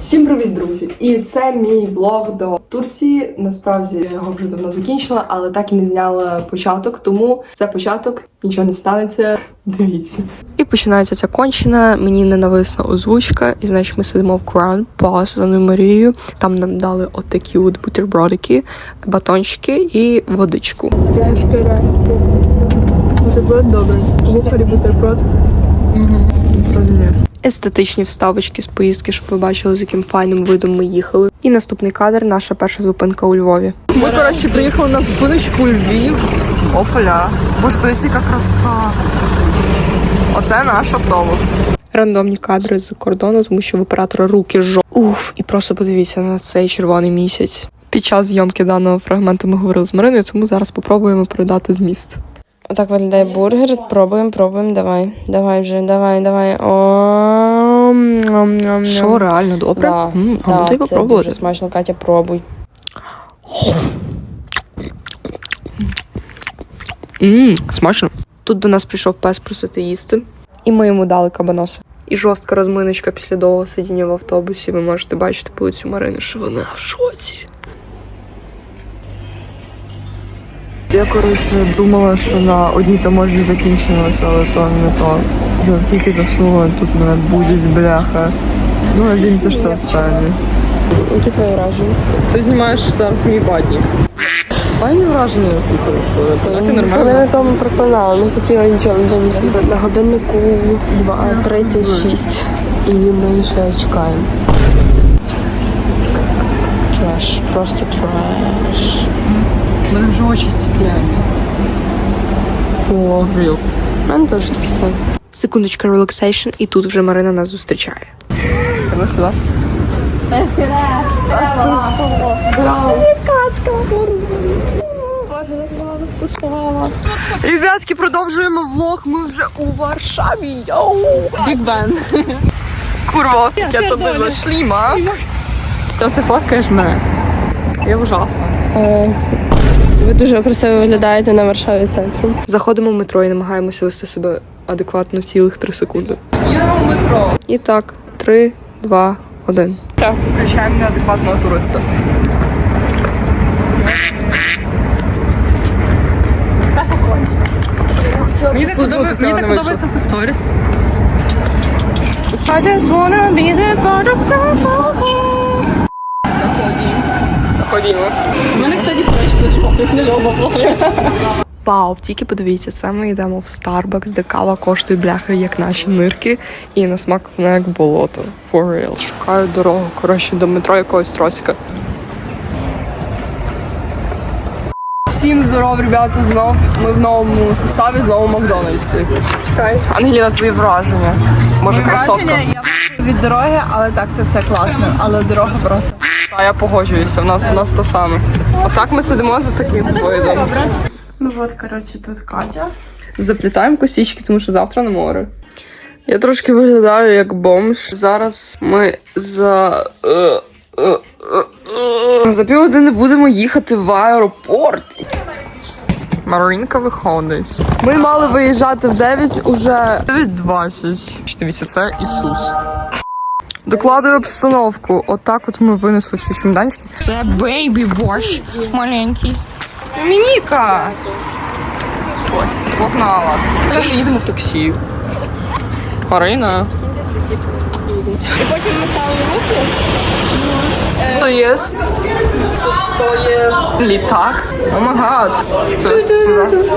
Всім привіт, друзі! І це мій влог до Турції. Насправді я його вже давно закінчила, але так і не зняла початок. Тому це початок, нічого не станеться. Дивіться. І починається ця кончена. Мені ненависна озвучка, і значить ми сидимо в Crown Palace за Марією. Там нам дали отакі от бутербродики, батончики і водичку. Бутерброд добрий. Бухарі бутерброд. Насправді ні. Естетичні вставочки з поїздки, щоб ви бачили, з яким файним видом ми їхали. І наступний кадр наша перша зупинка у Львові. Ми, коротше, приїхали на зупиночку у Львів. Опля. Боже, подивись, яка краса. Оце наш автобус. Рандомні кадри з кордону, тому що в оператора руки жо. Уф, і просто подивіться на цей червоний місяць. Під час зйомки даного фрагменту ми говорили з Мариною, тому зараз спробуємо передати зміст. Отак виглядає бургер. Пробуємо, пробуємо. Давай. Давай вже, давай, давай. О, Що реально добре? Да, М, а да, ну дай це попробувати. дуже смачно, Катя, пробуй. Ммм, смачно. Тут до нас прийшов пес просити їсти, і ми йому дали кабаноса. І жорстка розминочка після довгого сидіння в автобусі. Ви можете бачити по лицю Марини, що вона в шоці. Я, коротше, думала, що на одній таможні закінчилося, але то не то. Я тільки засунула, тут мене будуть бляха. Ну, надіюся, що це останнє. Які твої враження? Ти знімаєш зараз мій батник. Файні враження, слухай. Так і Вони на тому проклинали, не хотіла нічого не замісити. На годиннику 2.36 і ми ще чекаємо. Треш, просто треш. У мене вже очі сіпляють. О, грил. У мене теж таке саме. Секундочка релаксейшн, і тут вже Марина нас зустрічає. Сюди? Ребятки, продовжуємо влог. Ми вже у Варшаві. Йоу! Біг Бен. Курва, я тобі зашліма. Та ти фоткаєш мене. Я ужасна. Ви дуже красиво виглядаєте на Варшаві центру. Заходимо в метро і намагаємося вести себе адекватно цілих 3 секунди. В метро. І так, 3, 2, 1. Так. Включаємо неадекватного туриста. Мені так подобається, мені так подобається це сторіс. I just wanna be the part of Ходімо. У мене, кстати, точно жовтого. Вау, тільки подивіться, це ми йдемо в Starbucks, де кава коштує бляхи, як наші нирки, і на смак вона як болото. For real. Шукаю дорогу, коротше, до метро якогось тросика. Всім здоров, ребята, знов. Ми в новому составі, знову в Макдональдсі. Чекай. Ангеліна, твої враження. Може, красотка? я від дороги, але так то все класно. Але дорога просто. А я погоджуюся, в нас у нас то саме. Отак ми сидимо за таким видом. Ну от, коротше, тут Катя. Заплітаємо косички, тому що завтра на море. Я трошки виглядаю як бомж. Зараз ми за. е, е, е, е, За півгодини будемо їхати в аеропорт. Маринка виходить. Ми мали виїжджати в 9 уже 9.20. Дивіться, це Ісус. Докладую обстановку. Отак от ми винесли всі чемоданчики. Це бейбі борщ маленький. Домініка! Ось, погнала. Ми їдемо в таксі. Марина. Потім ми ставили руки. То є. То є літак. О май гад.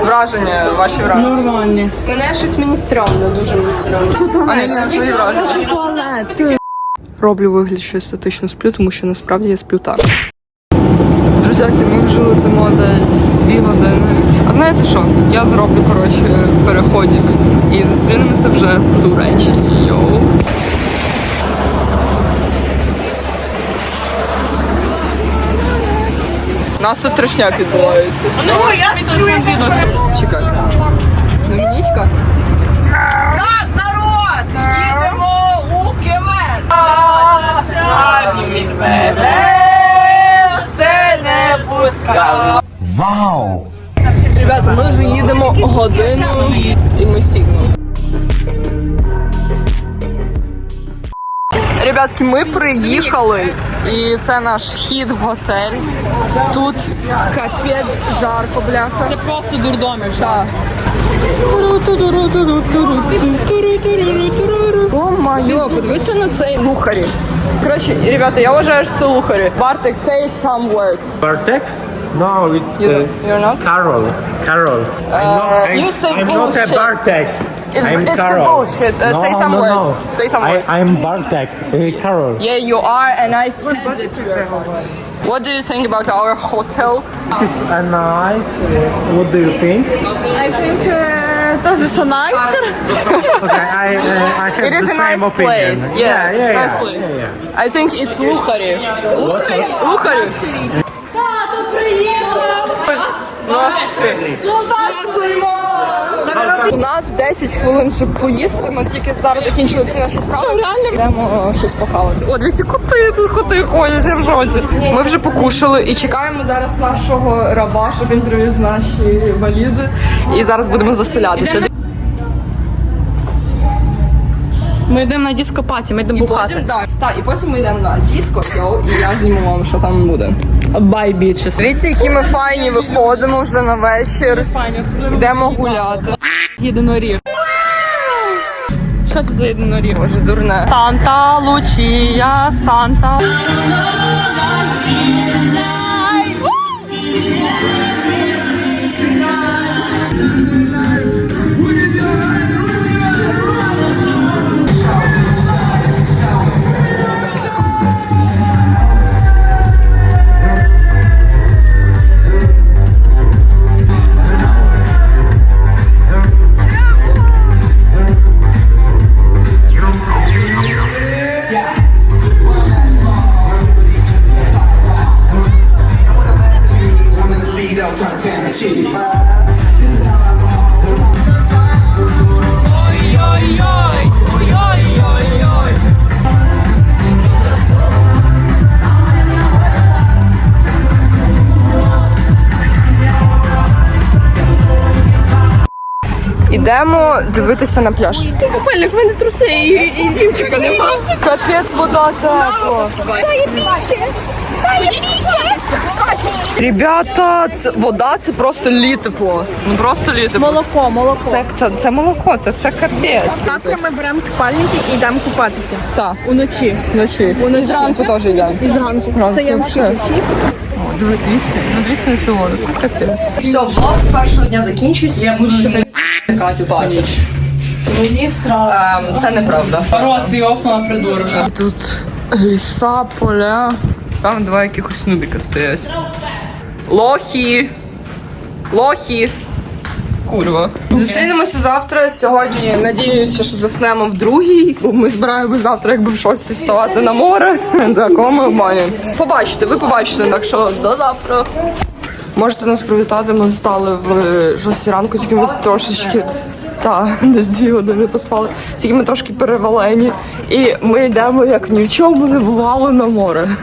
Враження, ваші враження. Нормальні. Мене щось мені стрьомно, дуже мені стрьомно. А не твої враження. Роблю вигляд, що естетично сплю, тому що насправді я сплю так. Друзяки, ми вже летимо десь дві години. А знаєте що? Я зроблю, коротше, переходик. І зустрінемося вже в Туреччині. Йоу. Нас тут трешняк відбувається. Ну, я сплю, я Чекай. Домінічка? Вау! Ребята, ми вже їдемо годину і ми сігнемо. Ребятки, ми приїхали, і це наш вхід в готель. Тут капець жарко, бляха. Це просто дурдомиш. Так. О майо, подивися на цей лухарі. Коротше, ребята, я вважаю, що це лухарі. Бартик, say some words. Bartek? No, it's You, uh, you're not? Carol. Carol. I'm not, I'm, you say I'm not a Bartek. It's- I'm it's a Carol. bullshit. Uh, no, say some no, words. No. Say some I, words. I'm Bartek. Uh, Carol. Yeah, you are, and I said it. What do you think about our hotel? It's a nice. Uh, what do you think? I think uh, теж що найстер. Okay, I, uh, I have It is the a same nice opinion. place. Yeah, yeah, yeah. nice yeah, place. yeah, yeah. I think it's Лухарі. Лухарі? У нас 10 хвилин, щоб поїсти. Ми тільки зараз закінчили всі наші справи. Що, реально? Йдемо щось похавати. О, дивіться, коти тут коти ходять, я в жоці. Ми вже покушали і чекаємо зараз нашого раба, щоб він привіз наші валізи. І зараз будемо заселятися. Ми йдемо на дископаті, ми йдемо І потім, да, так, і потім ми йдемо на диско, йоу, і я зніму вам, що там буде. Бай бічес. Дивіться, які ми файні виходимо вже на вечір. Йдемо гуляти. Єдиноріг. Що це за єдиноріг? Боже, дурне. Санта Лучія, Санта. Ідемо дивитися на пляж. Купальник, в мене труси і, і дівчинка нема. Капець, вода тепла. Ребята, це вода це просто літепло. Ну просто літепло. Молоко, молоко. Це, це, це молоко, це, це капець. Завтра ми беремо купальники і йдемо купатися. Так, Уночі. вночі. І зранку теж йдемо. І зранку. Встаємо всі всі. О, диви- дивіться, ну дивіться на цю воду, це капець. Все, влог з першого дня закінчується. Я буду ще Катю ніч. Мені страшно. Ем, це неправда. Рот свій офна придурок. Тут ліса, поля. Там два якихось нубіка стоять. Лохи. Лохи. Курва. Зустрінемося завтра. Сьогодні надіюся, що заснемо в другій, бо ми збираємо завтра, якби в шості вставати на море. Ми обманюємо. Побачите, ви побачите, так що до завтра. Можете нас привітати, ми встали в шостій ранку, тільки ми трошечки. Та, десь дві години поспали. Тільки ми трошки перевалені. І ми йдемо як ні в чому не бувало на море.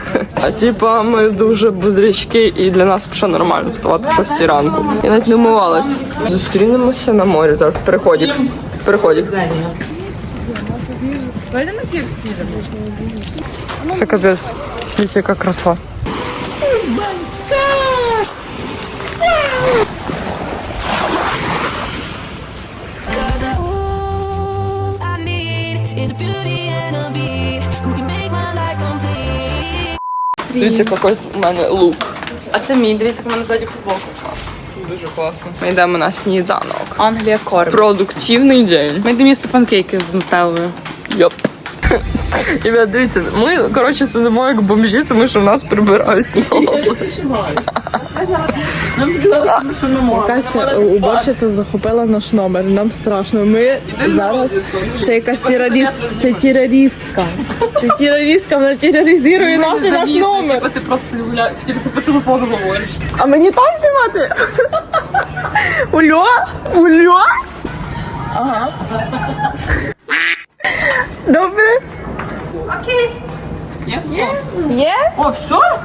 А типа ми дуже бодрячки, і для нас вже нормально вставати в 6 ранку. Я навіть не вмивалась. Зустрінемося на морі зараз. Переходик. Переходик. Це капець. Дивіться, яка краса. Дивіться, який у мене лук. А це мій, дивіться, як у мене ззаді футболка. Дуже класно. Ми йдемо на сніданок. Англія корм. Продуктивний день. Ми йдемо їсти панкейки з нутеллою. Йоп. Ребят, дивіться, ми, коротше, сидимо як бомжі, тому що в нас прибирають знову. Якась е, уборщиця захопила наш номер. Нам страшно. Ми зараз це якась терорист, це терористка. Це терористка, вона тероризує нас і наш номер. Типа ти просто гуля... типа ти по телефону говориш. А мені так знімати? Ульо? Ульо? Ага. Добре. Окей. Є? Є? О, все?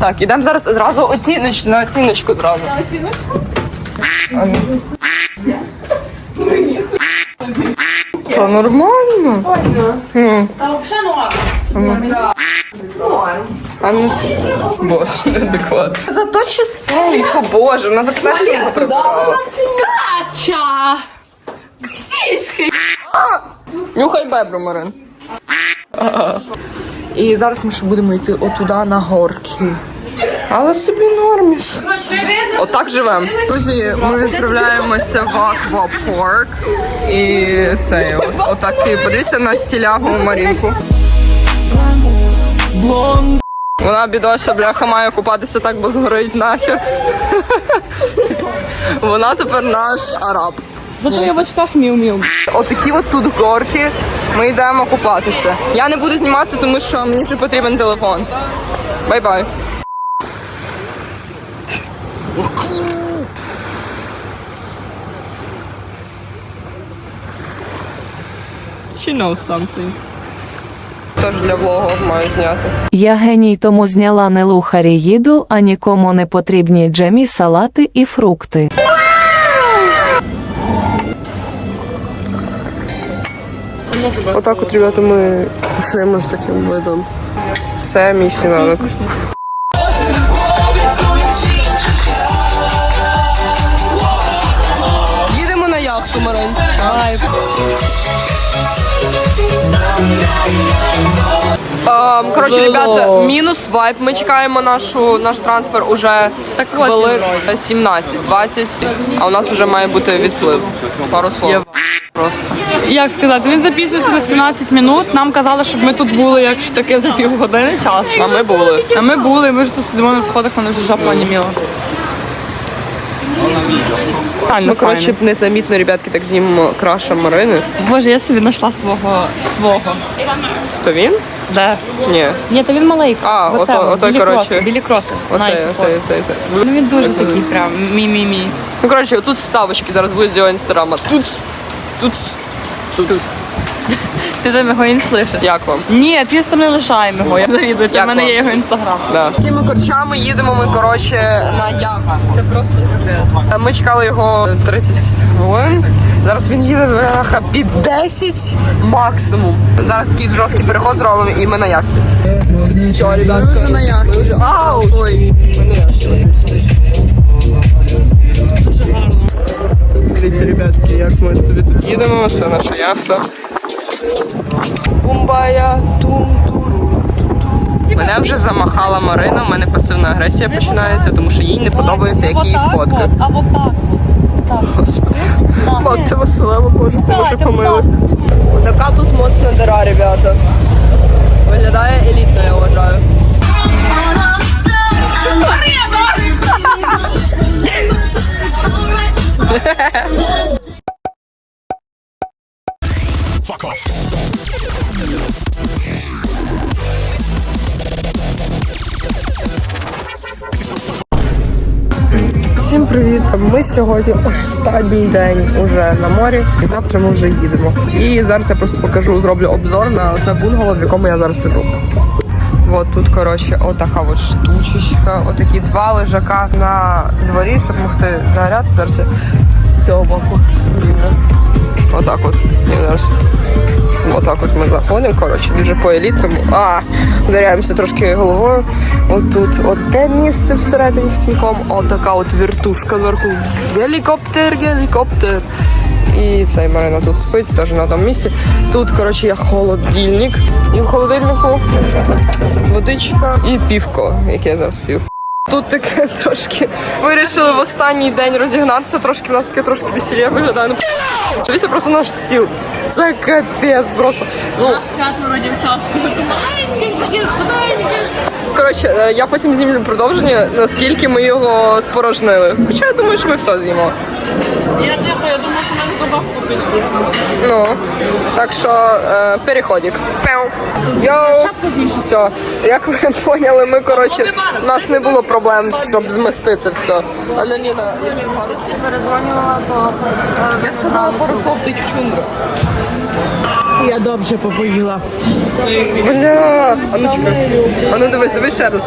Так, ідемо зараз зразу оціноч, на оціночку зразу. На оціночку? Це нормально. Та взагалі норм. А ну, боже, неадекватно. Зато чистенько, боже, вона за 15 років прибирала. Ча! Нюхай бебру, Марин. І зараз ми ще будемо йти отуда на горки. Але собі норміс. Отак живемо. Друзі, ми відправляємося в аквапарк. І от, отак, і подивіться на стілягу Марінку. Вона бідося, бляха, має купатися так, бо згорить нахер. Вона тепер наш араб. Зато я в очках міу-міу. Отакі от тут горки. Ми йдемо купатися. Я не буду знімати, тому що мені ще потрібен телефон. Бай-бай. She knows something. Тож для влогу маю зняти. Я геній тому зняла не лухарі їду, а нікому не потрібні джемі, салати і фрукти. Отак от, ребята, ми кушаємо з таким видом. Це мій сніданок. Їдемо на яхту, Марин. Ем, Коротше, ребята, мінус вайп. Ми чекаємо нашу, наш трансфер уже так хвилин 17, 20, а у нас вже має бути відплив. Пару слов. Просто. Як сказати, він записується на 17 минут. Нам казали, щоб ми тут були як ж таки за півгодини часу. А ми були. А ми були, ми ж тут сидимо на сходах, мене вже жопа оніміла. Ми, коротше, незамітно, ребятки, так знімемо краша Марини. Боже, я собі знайшла свого свого. То він? Да. Ні. Ні, то він маленький. А, Оце, ото- ото, білі коротше. кроси, білі кроси. Оце, Nike оце, кроси. оце, оце. Ну він дуже такий прям мі-мі-мі. Ну, коротше, отут вставочки зараз будуть з його інстаграма. Тут, тут, тут. Ти там його ін слышиш? Як вам? Ні, ти там не лишай його, я завідую, у Як мене вам? є його інстаграм. Да. Корчами їдемо ми, коротше, на яхту. Це просто Ми чекали його 30 хвилин. Зараз він їде бляха, під 10 максимум. Зараз такий жорсткий переход зробимо і ми на яхті. Все, ребятка. Ми вже на яхті. Ау! Ой. Дивіться, ребятки, як ми собі тут їдемо. Це наша яхта. Бумбая, тум туру Мене вже замахала Марина, у мене пасивна агресія починається, тому що їй не подобається, як її фотка. А вот так. Господи, мати слава, Боже, Боже помили. Така сьогодні останній день уже на морі, і завтра ми вже їдемо. І зараз я просто покажу, зроблю обзор на це бунгало, в якому я зараз сиджу. От тут, коротше, отака от штучечка, отакі два лежака на дворі, щоб могти загоряти. Зараз я боку знімлю. Отак от. І зараз. Отак от ми заходимо, коротше, дуже по-елітному. А, ударяємося трошки головою. Отут, от те місце всередині з снімком, отака от вертушка зверху. Гелікоптер, гелікоптер. І цей Марина тут спить, теж на тому місці. Тут, коротше, є холодильник. І в холодильнику водичка і півко, яке я зараз п'ю. Тут таке трошки вирішили в останній день розігнатися, трошки в нас таке трошки весілля виглядає. Ну, Дивіться просто наш стіл. Це капець просто. Ну, Четверо дівчат. коротше, е, я потім знімлю продовження, наскільки ми його спорожнили. Хоча я думаю, що ми все з'їмо. Я тихо, я думала, що мене добавку піде. Ну, так що е, переходик. Йоу. Все. Як ви поняли, ми, коротше, у нас не було проблем, щоб змести це все. Аналіна, я перезвонювала, то я сказала пару слов, ти чучундра. Я добре попоїла. Бля, а ну. А ну дивись, дивись ще раз.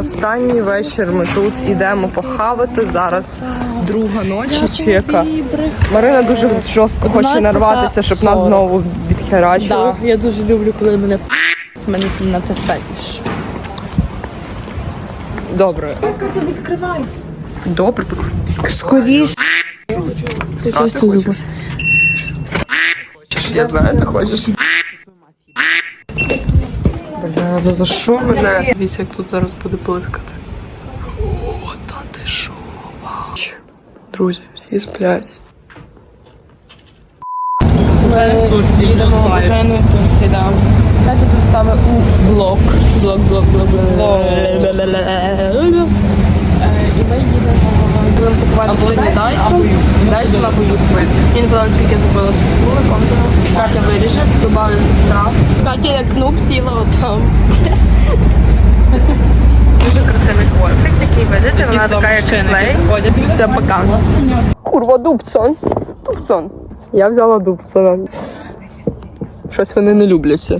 Останній вечір ми тут ідемо похавати. Зараз друга ночі чи яка? Марина дуже жорстко хоче нарватися, щоб нас знову відхерачили. Да, я дуже люблю, коли мене з мене на те фетіш. Добре. Катя, відкривай. Добре. Скоріше. Ти зубиш. Я знаю, ти хочеш. Ну за що мене? Дивіться, як тут зараз буде плискати. О, та ти? Вау. Друзі, всі сплять. Ми їдемо в Жену в Турції, да. Катя це вставить у блок. Блок, блок, блок, блок. Е, І ми їдемо, будемо купувати сьогодні Дайсон. Дайсон або Юкмен. Він подав тільки зробила сукули, контуру. Катя виріже, додали сестра. Катя як нуб сіла отам. Дуже красивий хвостик, такий видите, вона така як клей. Це пока. Курва, Дубсон. Дубсон. Я взяла Дубсона. Щось вони не любляться.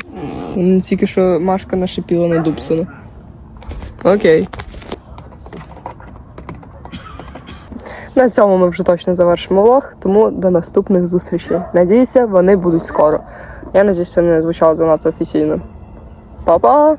Тільки що Машка нашипіла на Дубсона. Окей. На цьому ми вже точно завершимо влог, тому до наступних зустрічей. Надіюся, вони будуть скоро. Я надіюся, це не звучало занадто офіційно. Па-па!